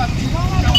아, 막 주방하고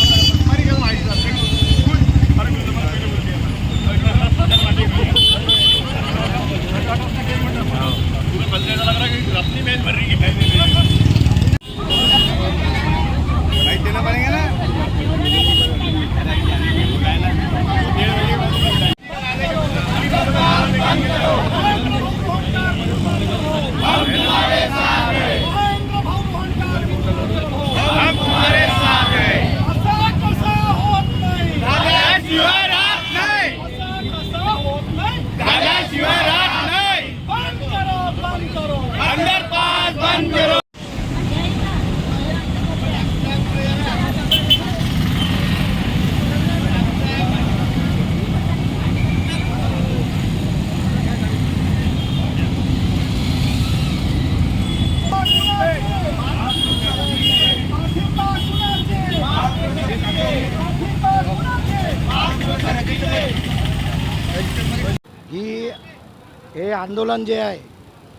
हे आंदोलन जे आहे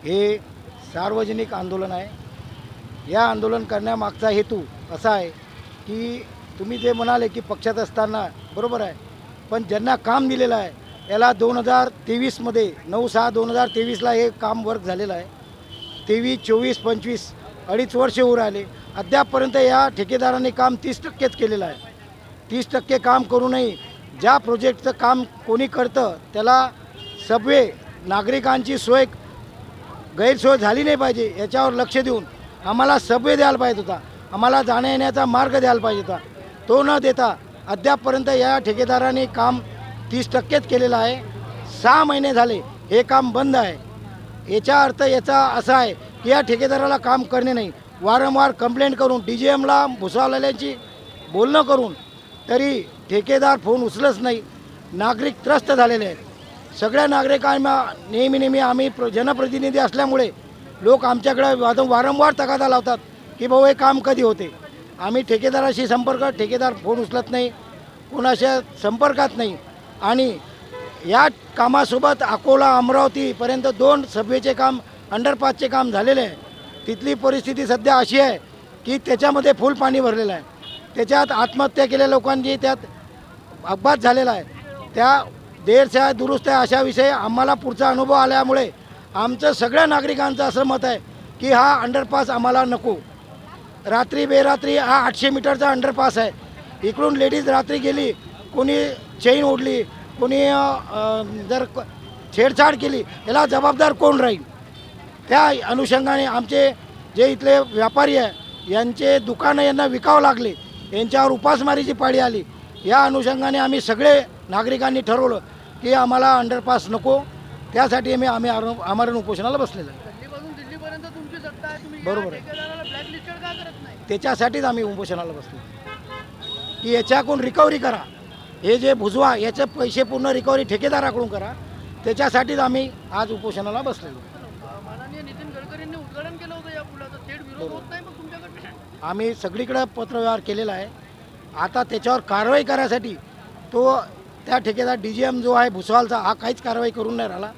हे सार्वजनिक आंदोलन आहे. या आंदोलन करण्यामागचा हेतू असा आहे की तुम्ही जे म्हणाले की पक्षात असताना बरोबर आहे पण ज्यांना काम दिलेलं आहे याला दोन हजार तेवीसमध्ये नऊ सहा दोन हजार तेवीसला हे काम वर्क झालेलं आहे. तेवीस चोवीस पंचवीस अडीच वर्ष होऊ राहिले. अद्यापपर्यंत या ठेकेदाराने काम तीस टक्केच केलेलं आहे. तीस टक्के काम करूनही ज्या प्रोजेक्टचं काम कोणी करतं त्याला सबवे नागरिकांची सोय गैरसोय झाली नाही पाहिजे याच्यावर लक्ष देऊन आम्हाला सबवे द्यायला पाहिजे होता. आम्हाला जाण्या येण्याचा मार्ग द्यायला पाहिजे होता. तो न देता अद्यापपर्यंत या ठेकेदाराने काम तीस टक्केच केलेलं आहे. सहा महिने झाले हे काम बंद आहे. याचा अर्थ याचा असा आहे की या ठेकेदाराला काम करणे नाही. वारंवार कंप्लेंट करून डी जी एमला भुसावलेल्यांची बोलणं करून तरी ठेकेदार फोन उचलच नाही. नागरिक त्रस्त झालेले आहेत. सगळ्या नागरिकांना नेहमी नेहमी आम्ही प्र जनप्रतिनिधी असल्यामुळे लोक आमच्याकडे वाद वारंवार तगादा लावतात की भाऊ हे काम कधी होते? आम्ही ठेकेदाराशी संपर्क ठेकेदार फोन उचलत नाही कोणाशा संपर्कात नाही. आणि या कामासोबत अकोला अमरावतीपर्यंत दोन सभेचे काम अंडरपासचे काम झालेले आहे. तिथली परिस्थिती सध्या अशी आहे की त्याच्यामध्ये फुल पाणी भरलेलं आहे. त्याच्यात आत्महत्या केलेल्या लोकांची त्यात अपघात झालेला आहे. त्या देरच्या दुरुस्त आहे अशाविषयी आम्हाला पुढचा अनुभव आल्यामुळे आमचं सगळ्या नागरिकांचं असं मत आहे की हा अंडरपास आम्हाला नको. रात्री बेरात्री हा आठशे मीटरचा अंडरपास आहे. इकडून लेडीज रात्री गेली कोणी चेन ओढली कोणी जर छेडछाड केली याला जबाबदार कोण राहील? त्या अनुषंगाने आमचे जे इथले व्यापारी आहे यांचे दुकानं यांना विकावं लागले यांच्यावर उपासमारीची पाळी आली. या अनुषंगाने आम्ही सगळे नागरिकांनी ठरवलं की आम्हाला अंडरपास नको. त्यासाठी आम्ही आम्ही आरो- आमरण उपोषणाला बसलेलं आहे. बरोबर आहे. त्याच्यासाठीच आम्ही उपोषणाला बसलो. की याच्याकडून रिकव्हरी करा. हे जे भुजवा याचे पैसे पूर्ण रिकव्हरी ठेकेदाराकडून करा. त्याच्यासाठीच आम्ही आज उपोषणाला बसलेलो आम्ही सगळीकडे पत्रव्यवहार केलेला आहे. आता त्याच्यावर कारवाई करायसाठी तो त्या ठेकेदार डी जी एम जो आहे भुसावलचा हा काहीच कारवाई करून नाही राहिला.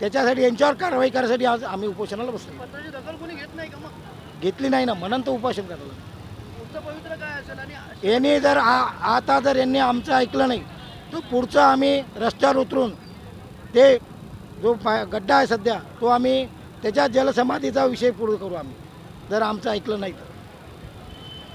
त्याच्यासाठी यांच्यावर कारवाई करायसाठी आज आम्ही उपोषणाला बसलो पत्राची दखल कोणी घेत नाही का मग? घेतली नाही ना म्हणून तर उपोषण करायला पुढचं पवित्र काय असेल आणि यांनी जर आ- आता जर यांनी आमचं ऐकलं नाही तर पुढचं आम्ही रस्त्यावर उतरून ते जो पा गड्डा आहे सध्या तो आम्ही त्याच्या जलसमाधीचा विषय पुढे करू आम्ही जर आमचं ऐकलं नाही तर.